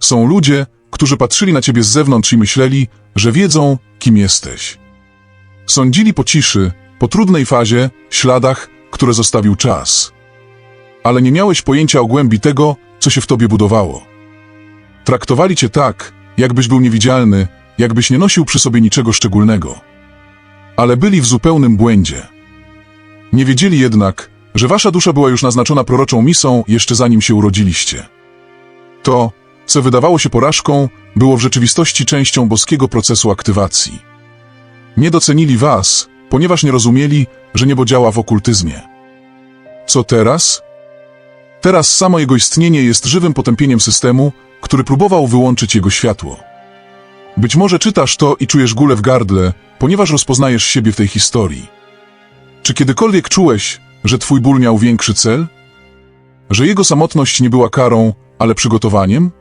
Są ludzie, którzy patrzyli na ciebie z zewnątrz i myśleli, że wiedzą, kim jesteś. Sądzili po ciszy, po trudnej fazie, śladach, które zostawił czas. Ale nie miałeś pojęcia o głębi tego, co się w tobie budowało. Traktowali cię tak, jakbyś był niewidzialny, jakbyś nie nosił przy sobie niczego szczególnego. Ale byli w zupełnym błędzie. Nie wiedzieli jednak, że wasza dusza była już naznaczona proroczą misą jeszcze zanim się urodziliście. To, co wydawało się porażką, było w rzeczywistości częścią boskiego procesu aktywacji. Nie docenili was, ponieważ nie rozumieli, że niebo działa w okultyzmie. Co teraz? Teraz samo jego istnienie jest żywym potępieniem systemu, który próbował wyłączyć jego światło. Być może czytasz to i czujesz gulę w gardle, ponieważ rozpoznajesz siebie w tej historii. Czy kiedykolwiek czułeś, że twój ból miał większy cel? Że jego samotność nie była karą, ale przygotowaniem?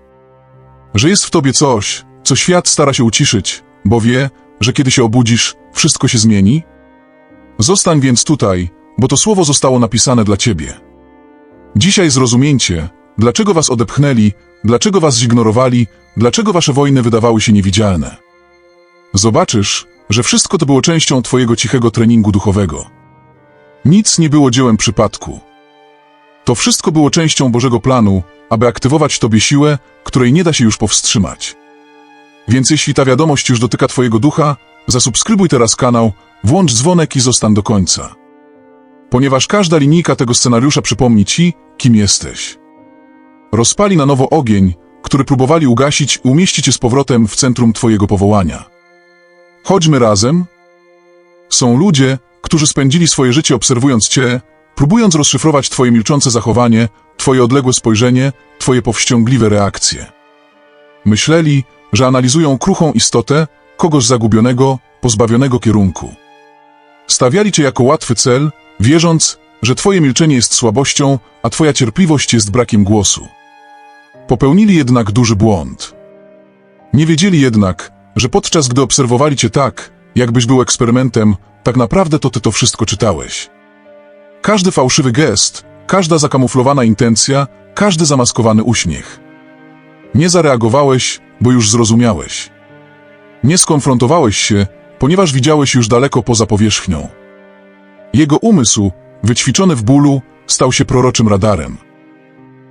Że jest w tobie coś, co świat stara się uciszyć, bo wie, że kiedy się obudzisz, wszystko się zmieni? Zostań więc tutaj, bo to słowo zostało napisane dla ciebie. Dzisiaj zrozumiecie, dlaczego was odepchnęli, dlaczego was zignorowali, dlaczego wasze wojny wydawały się niewidzialne. Zobaczysz, że wszystko to było częścią twojego cichego treningu duchowego. Nic nie było dziełem przypadku. To wszystko było częścią Bożego planu, aby aktywować tobie siłę, której nie da się już powstrzymać. Więc jeśli ta wiadomość już dotyka twojego ducha, zasubskrybuj teraz kanał, włącz dzwonek i zostań do końca. Ponieważ każda linijka tego scenariusza przypomni ci, kim jesteś. Rozpali na nowo ogień, który próbowali ugasić i umieścić cię z powrotem w centrum twojego powołania. Chodźmy razem. Są ludzie, którzy spędzili swoje życie obserwując cię, próbując rozszyfrować twoje milczące zachowanie, twoje odległe spojrzenie, twoje powściągliwe reakcje. Myśleli, że analizują kruchą istotę, kogoś zagubionego, pozbawionego kierunku. Stawiali cię jako łatwy cel, wierząc, że twoje milczenie jest słabością, a twoja cierpliwość jest brakiem głosu. Popełnili jednak duży błąd. Nie wiedzieli jednak, że podczas gdy obserwowali cię tak, jakbyś był eksperymentem, tak naprawdę to ty to wszystko czytałeś. Każdy fałszywy gest, każda zakamuflowana intencja, każdy zamaskowany uśmiech. Nie zareagowałeś, bo już zrozumiałeś. Nie skonfrontowałeś się, ponieważ widziałeś już daleko poza powierzchnią. Jego umysł, wyćwiczony w bólu, stał się proroczym radarem.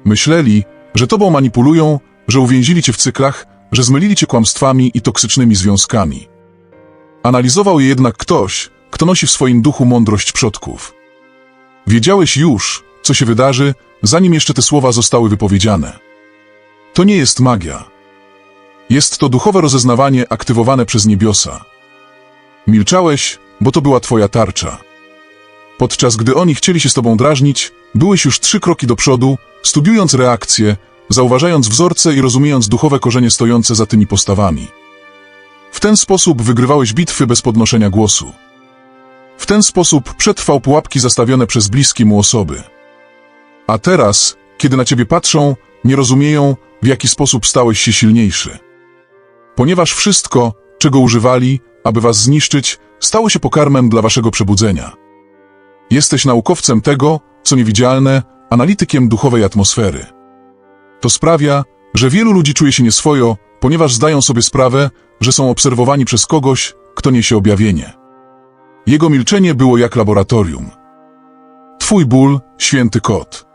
Myśleli, że tobą manipulują, że uwięzili cię w cyklach, że zmylili cię kłamstwami i toksycznymi związkami. Analizował je jednak ktoś, kto nosi w swoim duchu mądrość przodków. Wiedziałeś już, co się wydarzy, zanim jeszcze te słowa zostały wypowiedziane. To nie jest magia. Jest to duchowe rozeznawanie aktywowane przez niebiosa. Milczałeś, bo to była twoja tarcza. Podczas gdy oni chcieli się z tobą drażnić, byłeś już trzy kroki do przodu, studiując reakcje, zauważając wzorce i rozumiejąc duchowe korzenie stojące za tymi postawami. W ten sposób wygrywałeś bitwy bez podnoszenia głosu. W ten sposób przetrwał pułapki zastawione przez bliskie mu osoby. A teraz, kiedy na ciebie patrzą, nie rozumieją, w jaki sposób stałeś się silniejszy. Ponieważ wszystko, czego używali, aby was zniszczyć, stało się pokarmem dla waszego przebudzenia. Jesteś naukowcem tego, co niewidzialne, analitykiem duchowej atmosfery. To sprawia, że wielu ludzi czuje się nieswojo, ponieważ zdają sobie sprawę, że są obserwowani przez kogoś, kto niesie objawienie. Jego milczenie było jak laboratorium. Twój ból, święty kot.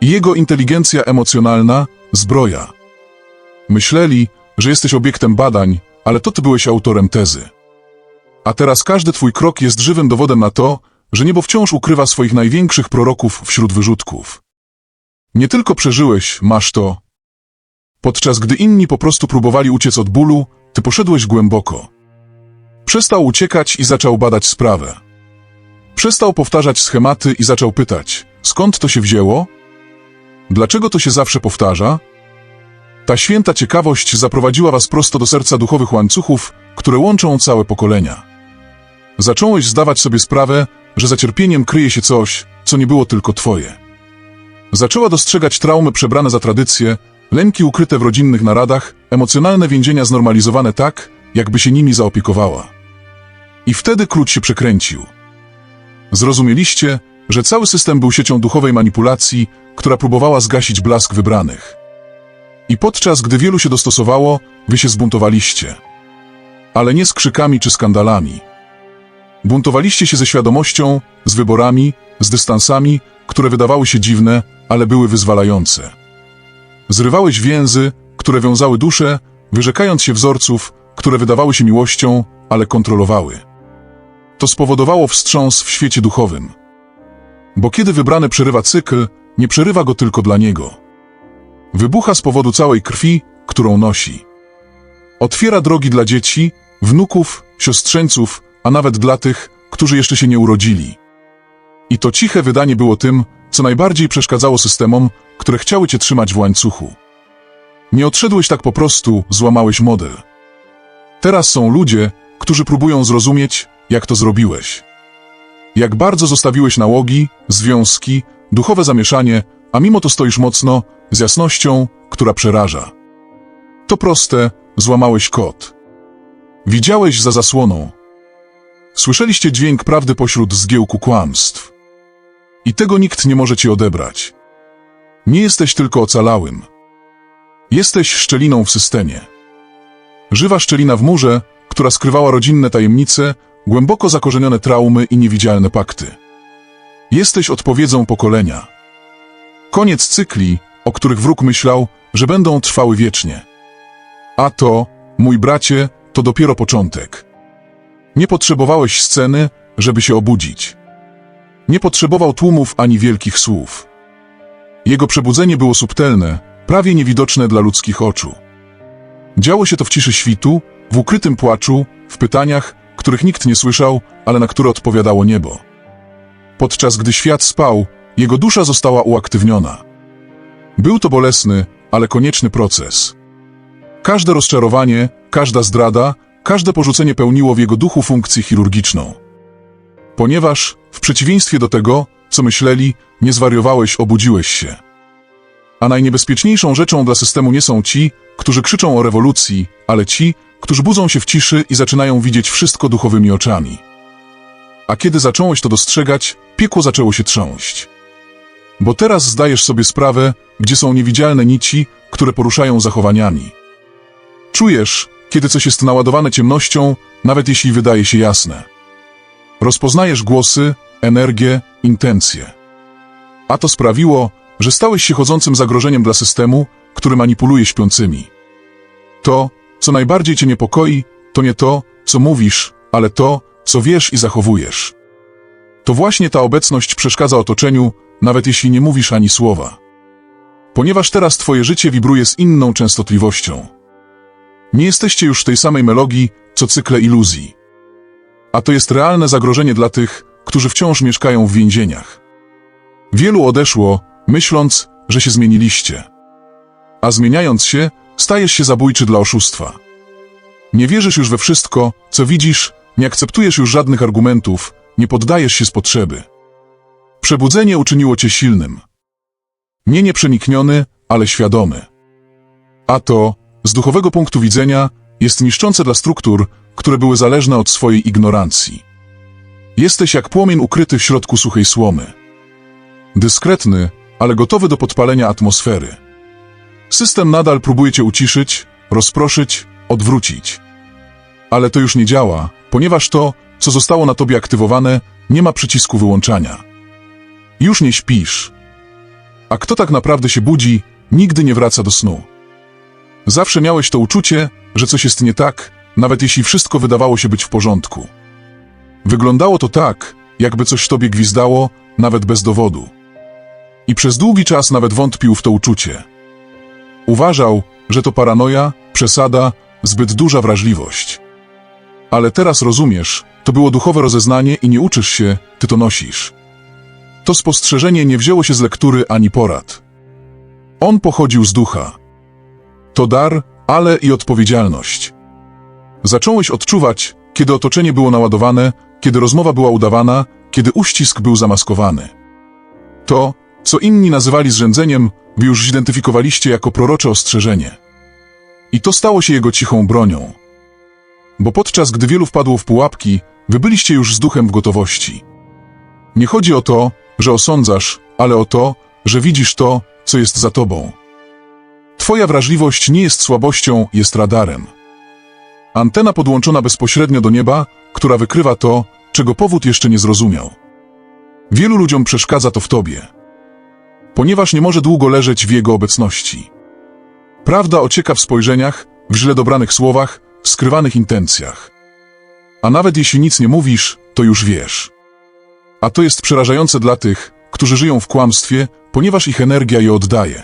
Jego inteligencja emocjonalna, zbroja. Myśleli, że jesteś obiektem badań, ale to ty byłeś autorem tezy. A teraz każdy twój krok jest żywym dowodem na to, że niebo wciąż ukrywa swoich największych proroków wśród wyrzutków. Nie tylko przeżyłeś, masz to. Podczas gdy inni po prostu próbowali uciec od bólu, ty poszedłeś głęboko. Przestał uciekać i zaczął badać sprawę. Przestał powtarzać schematy i zaczął pytać, skąd to się wzięło? Dlaczego to się zawsze powtarza? Ta święta ciekawość zaprowadziła was prosto do serca duchowych łańcuchów, które łączą całe pokolenia. Zacząłeś zdawać sobie sprawę, że za cierpieniem kryje się coś, co nie było tylko twoje. Zaczęła dostrzegać traumy przebrane za tradycje, lęki ukryte w rodzinnych naradach, emocjonalne więzienia znormalizowane tak, jakby się nimi zaopiekowała. I wtedy klucz się przekręcił. Zrozumieliście, że cały system był siecią duchowej manipulacji, która próbowała zgasić blask wybranych. I podczas gdy wielu się dostosowało, wy się zbuntowaliście. Ale nie z krzykami czy skandalami. Buntowaliście się ze świadomością, z wyborami, z dystansami, które wydawały się dziwne, ale były wyzwalające. Zrywałeś więzy, które wiązały duszę, wyrzekając się wzorców, które wydawały się miłością, ale kontrolowały. To spowodowało wstrząs w świecie duchowym. Bo kiedy wybrany przerywa cykl, nie przerywa go tylko dla niego. Wybucha z powodu całej krwi, którą nosi. Otwiera drogi dla dzieci, wnuków, siostrzeńców, a nawet dla tych, którzy jeszcze się nie urodzili. I to ciche wydanie było tym, co najbardziej przeszkadzało systemom, które chciały cię trzymać w łańcuchu. Nie odszedłeś tak po prostu, złamałeś model. Teraz są ludzie, którzy próbują zrozumieć, jak to zrobiłeś. Jak bardzo zostawiłeś nałogi, związki, duchowe zamieszanie, a mimo to stoisz mocno, z jasnością, która przeraża. To proste, złamałeś kod. Widziałeś za zasłoną. Słyszeliście dźwięk prawdy pośród zgiełku kłamstw. I tego nikt nie może ci odebrać. Nie jesteś tylko ocalałym. Jesteś szczeliną w systemie. Żywa szczelina w murze, która skrywała rodzinne tajemnice, głęboko zakorzenione traumy i niewidzialne pakty. Jesteś odpowiedzią pokolenia. Koniec cykli, o których wróg myślał, że będą trwały wiecznie. A to, mój bracie, to dopiero początek. Nie potrzebowałeś sceny, żeby się obudzić. Nie potrzebował tłumów ani wielkich słów. Jego przebudzenie było subtelne, prawie niewidoczne dla ludzkich oczu. Działo się to w ciszy świtu, w ukrytym płaczu, w pytaniach, których nikt nie słyszał, ale na które odpowiadało niebo. Podczas gdy świat spał, jego dusza została uaktywniona. Był to bolesny, ale konieczny proces. Każde rozczarowanie, każda zdrada, każde porzucenie pełniło w jego duchu funkcję chirurgiczną. Ponieważ, w przeciwieństwie do tego, co myśleli, nie zwariowałeś, obudziłeś się. A najniebezpieczniejszą rzeczą dla systemu nie są ci, którzy krzyczą o rewolucji, ale ci, którzy budzą się w ciszy i zaczynają widzieć wszystko duchowymi oczami. A kiedy zacząłeś to dostrzegać, piekło zaczęło się trząść. Bo teraz zdajesz sobie sprawę, gdzie są niewidzialne nici, które poruszają zachowaniami. Czujesz, kiedy coś jest naładowane ciemnością, nawet jeśli wydaje się jasne. Rozpoznajesz głosy, energię, intencje. A to sprawiło, że stałeś się chodzącym zagrożeniem dla systemu, który manipuluje śpiącymi. To, co najbardziej cię niepokoi, to nie to, co mówisz, ale to, co wiesz i zachowujesz. To właśnie ta obecność przeszkadza otoczeniu, nawet jeśli nie mówisz ani słowa. Ponieważ teraz twoje życie wibruje z inną częstotliwością. Nie jesteście już w tej samej melodii, co cykle iluzji. A to jest realne zagrożenie dla tych, którzy wciąż mieszkają w więzieniach. Wielu odeszło, myśląc, że się zmieniliście. A zmieniając się, stajesz się zabójczy dla oszustwa. Nie wierzysz już we wszystko, co widzisz, nie akceptujesz już żadnych argumentów, nie poddajesz się z potrzeby. Przebudzenie uczyniło cię silnym. Nie nieprzenikniony, ale świadomy. A to, z duchowego punktu widzenia, jest niszczące dla struktur, które były zależne od swojej ignorancji. Jesteś jak płomień ukryty w środku suchej słomy. Dyskretny, ale gotowy do podpalenia atmosfery. System nadal próbuje cię uciszyć, rozproszyć, odwrócić. Ale to już nie działa, ponieważ to, co zostało na tobie aktywowane, nie ma przycisku wyłączania. Już nie śpisz. A kto tak naprawdę się budzi, nigdy nie wraca do snu. Zawsze miałeś to uczucie, że coś jest nie tak, nawet jeśli wszystko wydawało się być w porządku. Wyglądało to tak, jakby coś tobie gwizdało, nawet bez dowodu. I przez długi czas nawet wątpił w to uczucie. Uważał, że to paranoja, przesada, zbyt duża wrażliwość. Ale teraz rozumiesz, to było duchowe rozeznanie i nie uczysz się, ty to nosisz. To spostrzeżenie nie wzięło się z lektury ani porad. On pochodził z ducha. To dar, ale i odpowiedzialność. Zacząłeś odczuwać, kiedy otoczenie było naładowane, kiedy rozmowa była udawana, kiedy uścisk był zamaskowany. To, co inni nazywali zrzędzeniem, wy już zidentyfikowaliście jako prorocze ostrzeżenie. I to stało się jego cichą bronią. Bo podczas gdy wielu wpadło w pułapki, wy byliście już z duchem w gotowości. Nie chodzi o to, że osądzasz, ale o to, że widzisz to, co jest za tobą. Twoja wrażliwość nie jest słabością, jest radarem. Antena podłączona bezpośrednio do nieba, która wykrywa to, czego powód jeszcze nie zrozumiał. Wielu ludziom przeszkadza to w tobie, ponieważ nie może długo leżeć w jego obecności. Prawda ocieka w spojrzeniach, w źle dobranych słowach, w skrywanych intencjach. A nawet jeśli nic nie mówisz, to już wiesz. A to jest przerażające dla tych, którzy żyją w kłamstwie, ponieważ ich energia je oddaje.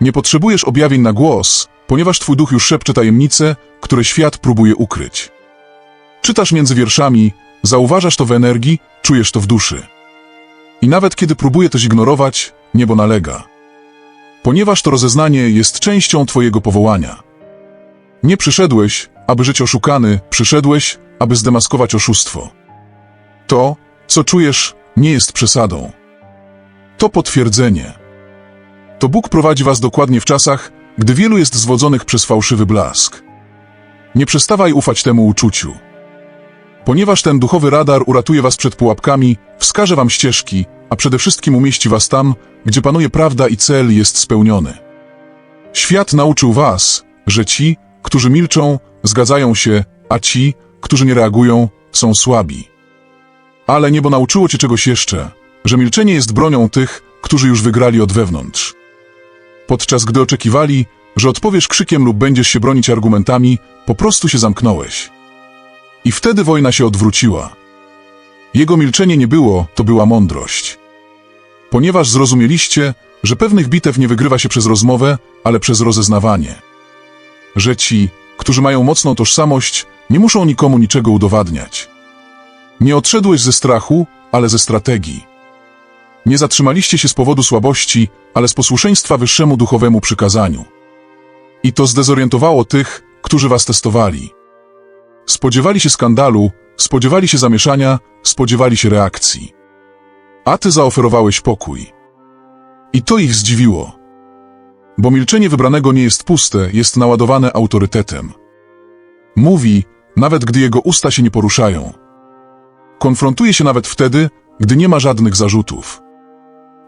Nie potrzebujesz objawień na głos, ponieważ twój duch już szepcze tajemnice, które świat próbuje ukryć. Czytasz między wierszami, zauważasz to w energii, czujesz to w duszy. I nawet kiedy próbuje to zignorować, niebo nalega. Ponieważ to rozeznanie jest częścią twojego powołania. Nie przyszedłeś, aby żyć oszukany, przyszedłeś, aby zdemaskować oszustwo. To, co czujesz, nie jest przesadą. To potwierdzenie. To Bóg prowadzi was dokładnie w czasach, gdy wielu jest zwodzonych przez fałszywy blask. Nie przestawaj ufać temu uczuciu. Ponieważ ten duchowy radar uratuje was przed pułapkami, wskaże wam ścieżki, a przede wszystkim umieści was tam, gdzie panuje prawda i cel jest spełniony. Świat nauczył was, że ci, którzy milczą, zgadzają się, a ci, którzy nie reagują, są słabi. Ale niebo nauczyło cię czegoś jeszcze, że milczenie jest bronią tych, którzy już wygrali od wewnątrz. Podczas gdy oczekiwali, że odpowiesz krzykiem lub będziesz się bronić argumentami, po prostu się zamknąłeś. I wtedy wojna się odwróciła. Jego milczenie nie było, to była mądrość. Ponieważ zrozumieliście, że pewnych bitew nie wygrywa się przez rozmowę, ale przez rozeznawanie. Że ci, którzy mają mocną tożsamość, nie muszą nikomu niczego udowadniać. Nie odszedłeś ze strachu, ale ze strategii. Nie zatrzymaliście się z powodu słabości, ale z posłuszeństwa wyższemu duchowemu przykazaniu. I to zdezorientowało tych, którzy was testowali. Spodziewali się skandalu, spodziewali się zamieszania, spodziewali się reakcji. A ty zaoferowałeś pokój. I to ich zdziwiło. Bo milczenie wybranego nie jest puste, jest naładowane autorytetem. Mówi, nawet gdy jego usta się nie poruszają. Konfrontuje się nawet wtedy, gdy nie ma żadnych zarzutów.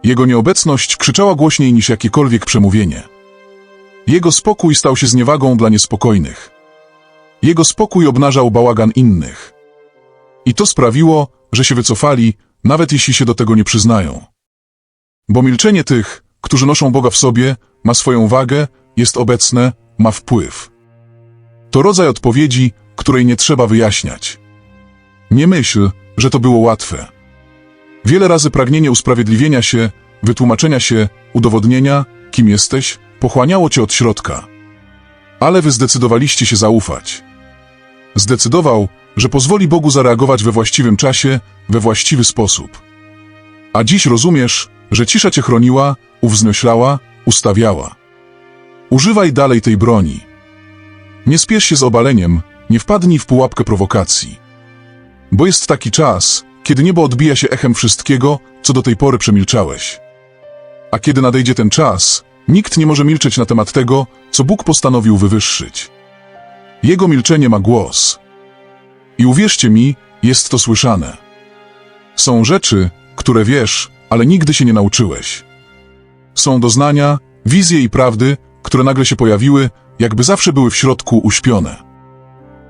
Jego nieobecność krzyczała głośniej niż jakiekolwiek przemówienie. Jego spokój stał się zniewagą dla niespokojnych. Jego spokój obnażał bałagan innych. I to sprawiło, że się wycofali, nawet jeśli się do tego nie przyznają. Bo milczenie tych, którzy noszą Boga w sobie, ma swoją wagę, jest obecne, ma wpływ. To rodzaj odpowiedzi, której nie trzeba wyjaśniać. Nie myśl, że to było łatwe. Wiele razy pragnienie usprawiedliwienia się, wytłumaczenia się, udowodnienia, kim jesteś, pochłaniało cię od środka. Ale wy zdecydowaliście się zaufać. Zdecydował, że pozwoli Bogu zareagować we właściwym czasie, we właściwy sposób. A dziś rozumiesz, że cisza cię chroniła, uwznioślała, ustawiała. Używaj dalej tej broni. Nie spiesz się z obaleniem, nie wpadnij w pułapkę prowokacji. Bo jest taki czas, kiedy niebo odbija się echem wszystkiego, co do tej pory przemilczałeś. A kiedy nadejdzie ten czas, nikt nie może milczeć na temat tego, co Bóg postanowił wywyższyć. Jego milczenie ma głos. I uwierzcie mi, jest to słyszane. Są rzeczy, które wiesz, ale nigdy się nie nauczyłeś. Są doznania, wizje i prawdy, które nagle się pojawiły, jakby zawsze były w środku uśpione.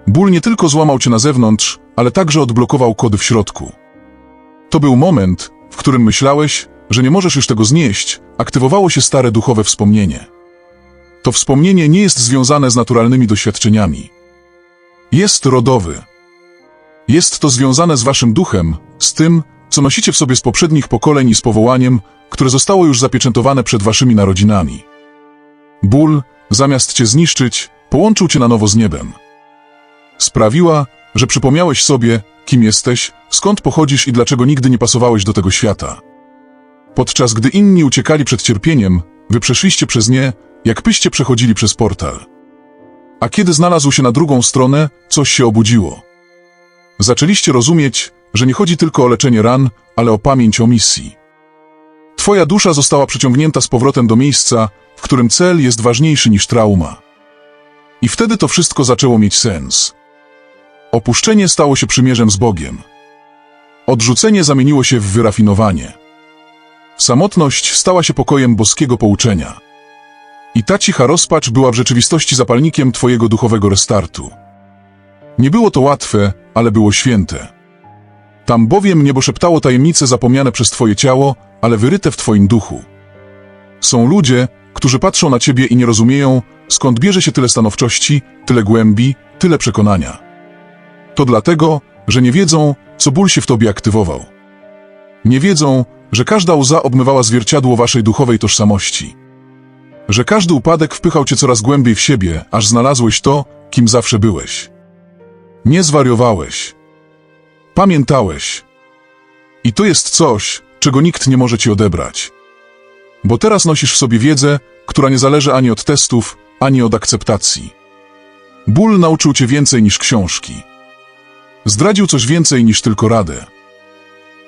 Ból nie tylko złamał cię na zewnątrz, ale także odblokował kody w środku. To był moment, w którym myślałeś, że nie możesz już tego znieść, aktywowało się stare duchowe wspomnienie. To wspomnienie nie jest związane z naturalnymi doświadczeniami. Jest rodowy. Jest to związane z waszym duchem, z tym, co nosicie w sobie z poprzednich pokoleń i z powołaniem, które zostało już zapieczętowane przed waszymi narodzinami. Ból, zamiast cię zniszczyć, połączył cię na nowo z niebem. Sprawiła, że przypomniałeś sobie, kim jesteś, skąd pochodzisz i dlaczego nigdy nie pasowałeś do tego świata. Podczas gdy inni uciekali przed cierpieniem, wy przeszliście przez nie, jak pyście przechodzili przez portal. A kiedy znalazł się na drugą stronę, coś się obudziło. Zaczęliście rozumieć, że nie chodzi tylko o leczenie ran, ale o pamięć o misji. Twoja dusza została przyciągnięta z powrotem do miejsca, w którym cel jest ważniejszy niż trauma. I wtedy to wszystko zaczęło mieć sens. Opuszczenie stało się przymierzem z Bogiem. Odrzucenie zamieniło się w wyrafinowanie. Samotność stała się pokojem boskiego pouczenia. I ta cicha rozpacz była w rzeczywistości zapalnikiem twojego duchowego restartu. Nie było to łatwe, ale było święte. Tam bowiem niebo szeptało tajemnice zapomniane przez twoje ciało, ale wyryte w twoim duchu. Są ludzie, którzy patrzą na ciebie i nie rozumieją, skąd bierze się tyle stanowczości, tyle głębi, tyle przekonania. To dlatego, że nie wiedzą, co ból się w tobie aktywował. Nie wiedzą, że każda łza obmywała zwierciadło waszej duchowej tożsamości. Że każdy upadek wpychał cię coraz głębiej w siebie, aż znalazłeś to, kim zawsze byłeś. Nie zwariowałeś. Pamiętałeś. I to jest coś, czego nikt nie może ci odebrać. Bo teraz nosisz w sobie wiedzę, która nie zależy ani od testów, ani od akceptacji. Ból nauczył cię więcej niż książki. Zdradził coś więcej niż tylko radę.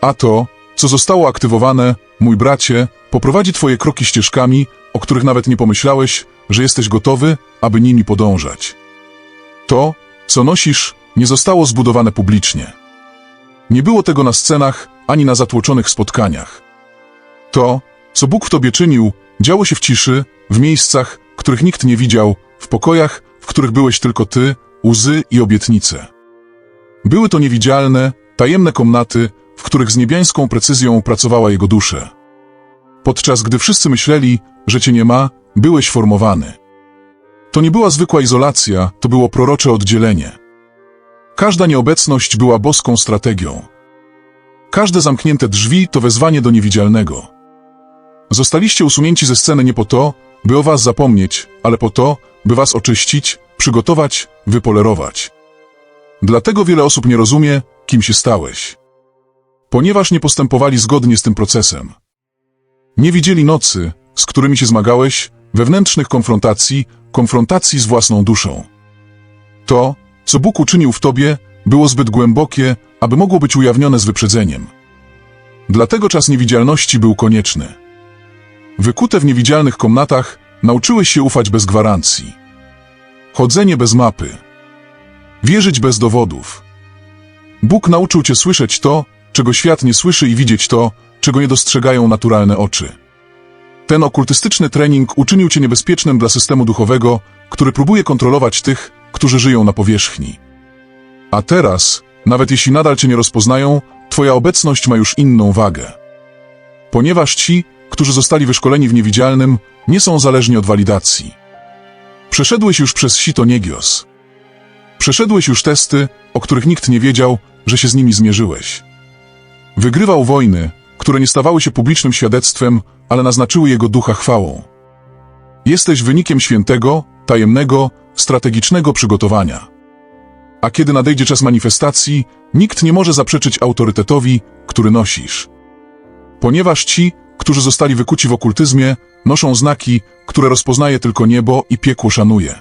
A to, co zostało aktywowane, mój bracie, poprowadzi twoje kroki ścieżkami, o których nawet nie pomyślałeś, że jesteś gotowy, aby nimi podążać. To, co nosisz, nie zostało zbudowane publicznie. Nie było tego na scenach, ani na zatłoczonych spotkaniach. To, co Bóg w tobie czynił, działo się w ciszy, w miejscach, których nikt nie widział, w pokojach, w których byłeś tylko ty, łzy i obietnice. Były to niewidzialne, tajemne komnaty, w których z niebiańską precyzją pracowała jego dusza. Podczas gdy wszyscy myśleli, że cię nie ma, byłeś formowany. To nie była zwykła izolacja, to było prorocze oddzielenie. Każda nieobecność była boską strategią. Każde zamknięte drzwi to wezwanie do niewidzialnego. Zostaliście usunięci ze sceny nie po to, by o was zapomnieć, ale po to, by was oczyścić, przygotować, wypolerować. Dlatego wiele osób nie rozumie, kim się stałeś. Ponieważ nie postępowali zgodnie z tym procesem. Nie widzieli nocy, z którymi się zmagałeś, wewnętrznych konfrontacji, konfrontacji z własną duszą. To, co Bóg uczynił w tobie, było zbyt głębokie, aby mogło być ujawnione z wyprzedzeniem. Dlatego czas niewidzialności był konieczny. Wykute w niewidzialnych komnatach, nauczyłeś się ufać bez gwarancji. Chodzenie bez mapy. Wierzyć bez dowodów. Bóg nauczył cię słyszeć to, czego świat nie słyszy i widzieć to, czego nie dostrzegają naturalne oczy. Ten okultystyczny trening uczynił cię niebezpiecznym dla systemu duchowego, który próbuje kontrolować tych, którzy żyją na powierzchni. A teraz, nawet jeśli nadal cię nie rozpoznają, twoja obecność ma już inną wagę. Ponieważ ci, którzy zostali wyszkoleni w niewidzialnym, nie są zależni od walidacji. Przeszedłeś już przez sito niegios. Przeszedłeś już testy, o których nikt nie wiedział, że się z nimi zmierzyłeś. Wygrywał wojny, które nie stawały się publicznym świadectwem, ale naznaczyły jego ducha chwałą. Jesteś wynikiem świętego, tajemnego, strategicznego przygotowania. A kiedy nadejdzie czas manifestacji, nikt nie może zaprzeczyć autorytetowi, który nosisz. Ponieważ ci, którzy zostali wykuci w okultyzmie, noszą znaki, które rozpoznaje tylko niebo i piekło szanuje.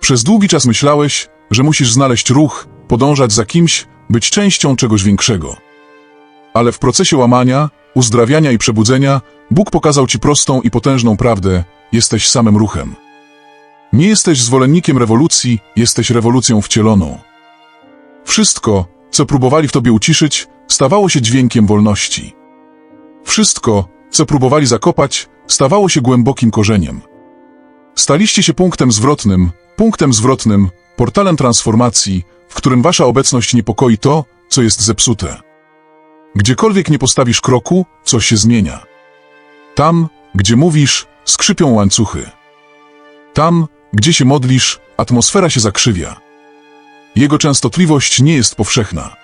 Przez długi czas myślałeś, że musisz znaleźć ruch, podążać za kimś, być częścią czegoś większego. Ale w procesie łamania, uzdrawiania i przebudzenia Bóg pokazał ci prostą i potężną prawdę: jesteś samym ruchem. Nie jesteś zwolennikiem rewolucji, jesteś rewolucją wcieloną. Wszystko, co próbowali w tobie uciszyć, stawało się dźwiękiem wolności. Wszystko, co próbowali zakopać, stawało się głębokim korzeniem. Staliście się punktem zwrotnym, punktem zwrotnym, portalem transformacji, w którym wasza obecność niepokoi to, co jest zepsute. Gdziekolwiek nie postawisz kroku, coś się zmienia. Tam, gdzie mówisz, skrzypią łańcuchy. Tam, gdzie się modlisz, atmosfera się zakrzywia. Jego częstotliwość nie jest powszechna.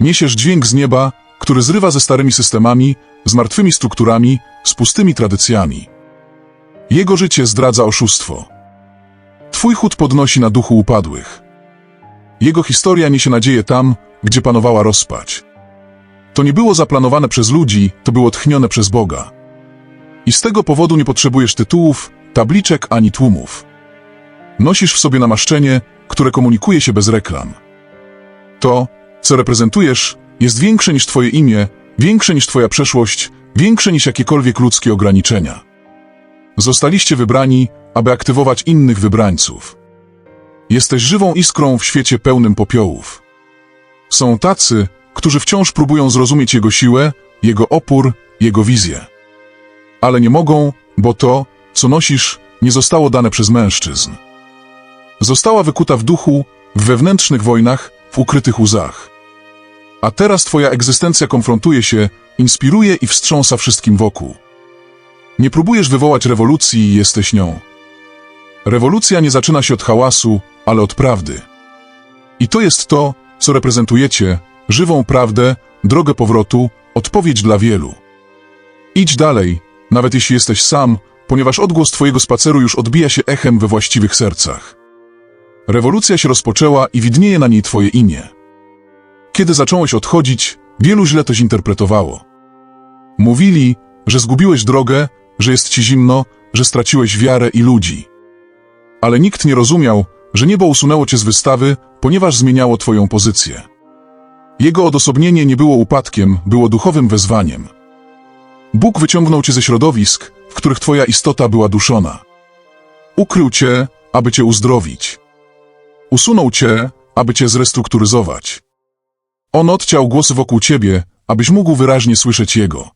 Niesiesz dźwięk z nieba, który zrywa ze starymi systemami, z martwymi strukturami, z pustymi tradycjami. Jego życie zdradza oszustwo. Twój chód podnosi na duchu upadłych. Jego historia niesie nadzieję tam, gdzie panowała rozpacz. To nie było zaplanowane przez ludzi, to było tchnione przez Boga. I z tego powodu nie potrzebujesz tytułów, tabliczek ani tłumów. Nosisz w sobie namaszczenie, które komunikuje się bez reklam. To, co reprezentujesz, jest większe niż Twoje imię, większe niż Twoja przeszłość, większe niż jakiekolwiek ludzkie ograniczenia. Zostaliście wybrani, aby aktywować innych wybrańców. Jesteś żywą iskrą w świecie pełnym popiołów. Są tacy, którzy wciąż próbują zrozumieć Jego siłę, Jego opór, Jego wizję. Ale nie mogą, bo to, co nosisz, nie zostało dane przez mężczyzn. Została wykuta w duchu, w wewnętrznych wojnach, w ukrytych łzach. A teraz twoja egzystencja konfrontuje się, inspiruje i wstrząsa wszystkim wokół. Nie próbujesz wywołać rewolucji i jesteś nią. Rewolucja nie zaczyna się od hałasu, ale od prawdy. I to jest to, co reprezentujecie, żywą prawdę, drogę powrotu, odpowiedź dla wielu. Idź dalej, nawet jeśli jesteś sam, ponieważ odgłos twojego spaceru już odbija się echem we właściwych sercach. Rewolucja się rozpoczęła i widnieje na niej twoje imię. Kiedy zacząłeś odchodzić, wielu źle to zinterpretowało. Mówili, że zgubiłeś drogę, że jest ci zimno, że straciłeś wiarę i ludzi. Ale nikt nie rozumiał, że niebo usunęło cię z wystawy, ponieważ zmieniało twoją pozycję. Jego odosobnienie nie było upadkiem, było duchowym wezwaniem. Bóg wyciągnął cię ze środowisk, w których twoja istota była duszona. Ukrył cię, aby cię uzdrowić. Usunął cię, aby cię zrestrukturyzować. On odciął głosy wokół ciebie, abyś mógł wyraźnie słyszeć Jego.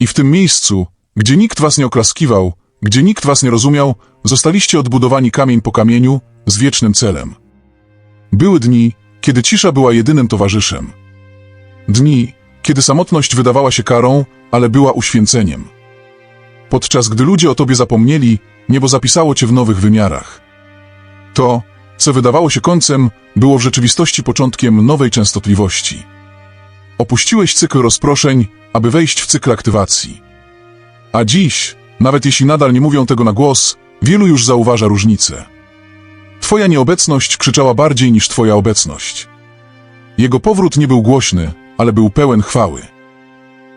I w tym miejscu, gdzie nikt was nie oklaskiwał, gdzie nikt was nie rozumiał, zostaliście odbudowani kamień po kamieniu z wiecznym celem. Były dni, kiedy cisza była jedynym towarzyszem. Dni, kiedy samotność wydawała się karą, ale była uświęceniem. Podczas gdy ludzie o tobie zapomnieli, niebo zapisało cię w nowych wymiarach. To, co wydawało się końcem, było w rzeczywistości początkiem nowej częstotliwości. Opuściłeś cykl rozproszeń, aby wejść w cykl aktywacji. A dziś, nawet jeśli nadal nie mówią tego na głos, wielu już zauważa różnicę. Twoja nieobecność krzyczała bardziej niż Twoja obecność. Jego powrót nie był głośny, ale był pełen chwały.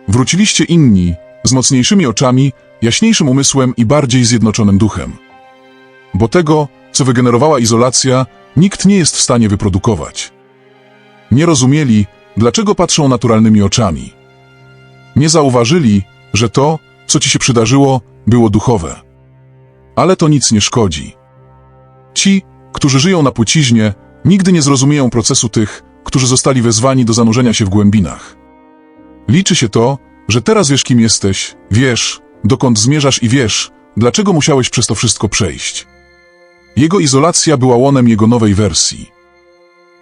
Wróciliście inni, z mocniejszymi oczami, jaśniejszym umysłem i bardziej zjednoczonym duchem. Bo tego, co wygenerowała izolacja, nikt nie jest w stanie wyprodukować. Nie rozumieli, dlaczego patrzą naturalnymi oczami. Nie zauważyli, że to, co ci się przydarzyło, było duchowe. Ale to nic nie szkodzi. Ci, którzy żyją na płciźnie, nigdy nie zrozumieją procesu tych, którzy zostali wezwani do zanurzenia się w głębinach. Liczy się to, że teraz wiesz, kim jesteś, wiesz, dokąd zmierzasz i wiesz, dlaczego musiałeś przez to wszystko przejść. Jego izolacja była łonem jego nowej wersji.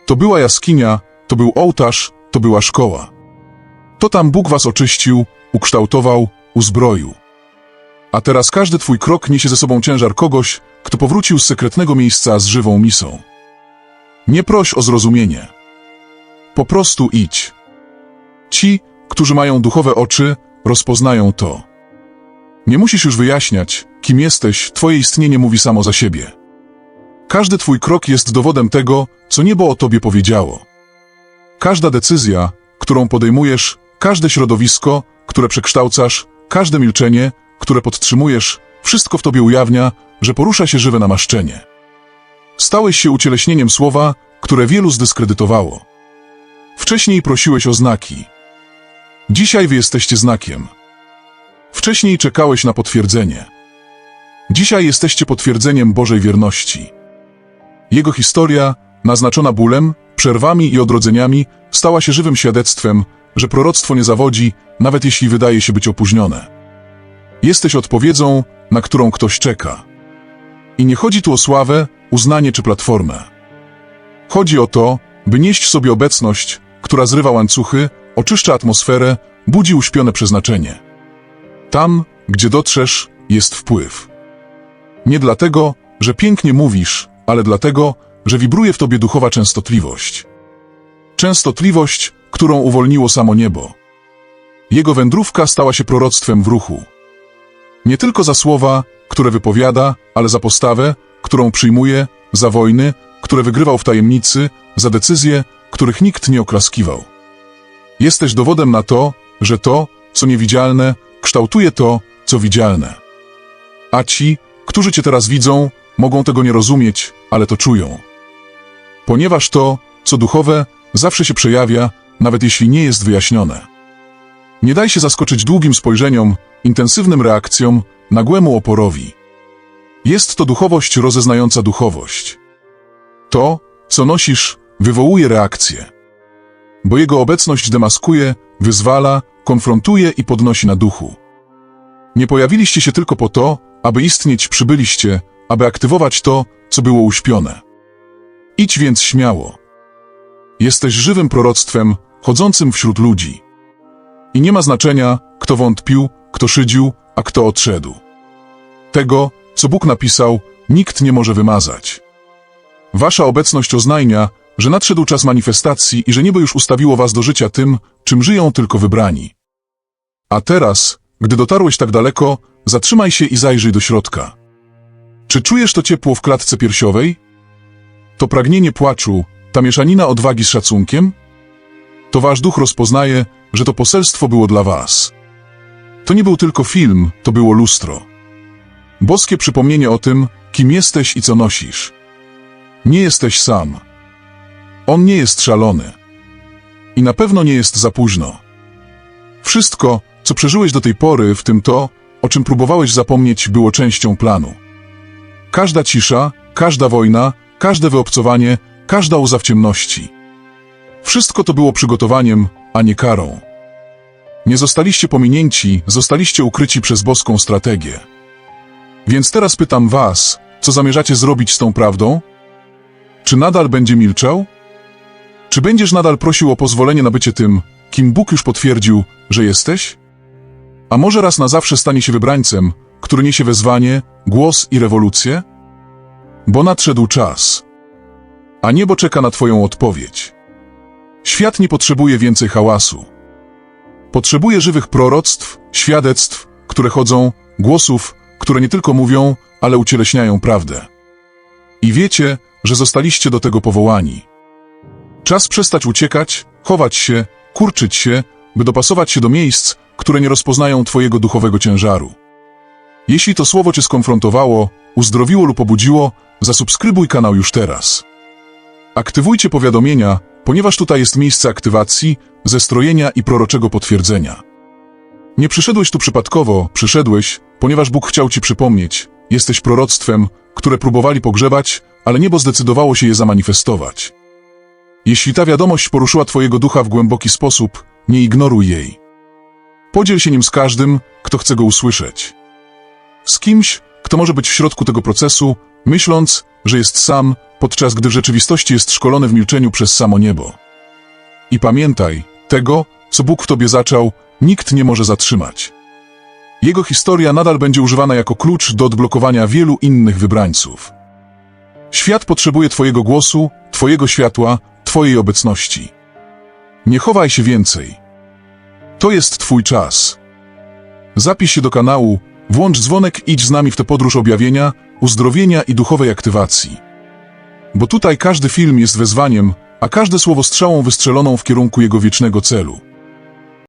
To była jaskinia, to był ołtarz, to była szkoła. To tam Bóg was oczyścił, ukształtował, uzbroił. A teraz każdy twój krok niesie ze sobą ciężar kogoś, kto powrócił z sekretnego miejsca z żywą misą. Nie proś o zrozumienie. Po prostu idź. Ci, którzy mają duchowe oczy, rozpoznają to. Nie musisz już wyjaśniać, kim jesteś, twoje istnienie mówi samo za siebie. Każdy twój krok jest dowodem tego, co niebo o tobie powiedziało. Każda decyzja, którą podejmujesz, każde środowisko, które przekształcasz, każde milczenie, które podtrzymujesz, wszystko w tobie ujawnia, że porusza się żywe namaszczenie. Stałeś się ucieleśnieniem słowa, które wielu zdyskredytowało. Wcześniej prosiłeś o znaki. Dzisiaj wy jesteście znakiem. Wcześniej czekałeś na potwierdzenie. Dzisiaj jesteście potwierdzeniem Bożej wierności. Jego historia, naznaczona bólem, przerwami i odrodzeniami, stała się żywym świadectwem, że proroctwo nie zawodzi, nawet jeśli wydaje się być opóźnione. Jesteś odpowiedzią, na którą ktoś czeka. I nie chodzi tu o sławę, uznanie czy platformę. Chodzi o to, by nieść sobie obecność, która zrywa łańcuchy, oczyszcza atmosferę, budzi uśpione przeznaczenie. Tam, gdzie dotrzesz, jest wpływ. Nie dlatego, że pięknie mówisz, ale dlatego, że wibruje w tobie duchowa częstotliwość. Częstotliwość, którą uwolniło samo niebo. Jego wędrówka stała się proroctwem w ruchu. Nie tylko za słowa, które wypowiada, ale za postawę, którą przyjmuje, za wojny, które wygrywał w tajemnicy, za decyzje, których nikt nie oklaskiwał. Jesteś dowodem na to, że to, co niewidzialne, kształtuje to, co widzialne. A ci, którzy cię teraz widzą, mogą tego nie rozumieć, ale to czują. Ponieważ to, co duchowe, zawsze się przejawia, nawet jeśli nie jest wyjaśnione. Nie daj się zaskoczyć długim spojrzeniom, intensywnym reakcjom, nagłemu oporowi. Jest to duchowość rozeznająca duchowość. To, co nosisz, wywołuje reakcję. Bo jego obecność demaskuje, wyzwala, konfrontuje i podnosi na duchu. Nie pojawiliście się tylko po to, aby istnieć, przybyliście, aby aktywować to, co było uśpione. Idź więc śmiało. Jesteś żywym proroctwem, chodzącym wśród ludzi. I nie ma znaczenia, kto wątpił, kto szydził, a kto odszedł. Tego, co Bóg napisał, nikt nie może wymazać. Wasza obecność oznajmia, że nadszedł czas manifestacji i że niebo już ustawiło was do życia tym, czym żyją tylko wybrani. A teraz, gdy dotarłeś tak daleko, zatrzymaj się i zajrzyj do środka. Czy czujesz to ciepło w klatce piersiowej? To pragnienie płaczu, ta mieszanina odwagi z szacunkiem? To wasz duch rozpoznaje, że to poselstwo było dla was. To nie był tylko film, to było lustro. Boskie przypomnienie o tym, kim jesteś i co nosisz. Nie jesteś sam. On nie jest szalony. I na pewno nie jest za późno. Wszystko, co przeżyłeś do tej pory, w tym to, o czym próbowałeś zapomnieć, było częścią planu. Każda cisza, każda wojna, każde wyobcowanie, każda łza w ciemności. Wszystko to było przygotowaniem, a nie karą. Nie zostaliście pominięci, zostaliście ukryci przez boską strategię. Więc teraz pytam was, co zamierzacie zrobić z tą prawdą? Czy nadal będzie milczał? Czy będziesz nadal prosił o pozwolenie na bycie tym, kim Bóg już potwierdził, że jesteś? A może raz na zawsze stanie się wybrańcem, który niesie wezwanie, głos i rewolucję? Bo nadszedł czas, a niebo czeka na Twoją odpowiedź. Świat nie potrzebuje więcej hałasu. Potrzebuje żywych proroctw, świadectw, które chodzą, głosów, które nie tylko mówią, ale ucieleśniają prawdę. I wiecie, że zostaliście do tego powołani. Czas przestać uciekać, chować się, kurczyć się, by dopasować się do miejsc, które nie rozpoznają Twojego duchowego ciężaru. Jeśli to słowo Cię skonfrontowało, uzdrowiło lub obudziło, zasubskrybuj kanał już teraz. Aktywujcie powiadomienia, ponieważ tutaj jest miejsce aktywacji, zestrojenia i proroczego potwierdzenia. Nie przyszedłeś tu przypadkowo, przyszedłeś, ponieważ Bóg chciał Ci przypomnieć, jesteś proroctwem, które próbowali pogrzebać, ale niebo zdecydowało się je zamanifestować. Jeśli ta wiadomość poruszyła Twojego ducha w głęboki sposób, nie ignoruj jej. Podziel się nim z każdym, kto chce go usłyszeć. Z kimś, kto może być w środku tego procesu, myśląc, że jest sam, podczas gdy w rzeczywistości jest szkolony w milczeniu przez samo niebo. I pamiętaj, tego, co Bóg w Tobie zaczął, nikt nie może zatrzymać. Jego historia nadal będzie używana jako klucz do odblokowania wielu innych wybrańców. Świat potrzebuje Twojego głosu, Twojego światła, Twojej obecności. Nie chowaj się więcej. To jest Twój czas. Zapisz się do kanału, włącz dzwonek, idź z nami w tę podróż objawienia, uzdrowienia i duchowej aktywacji. Bo tutaj każdy film jest wezwaniem, a każde słowo strzałą wystrzeloną w kierunku jego wiecznego celu.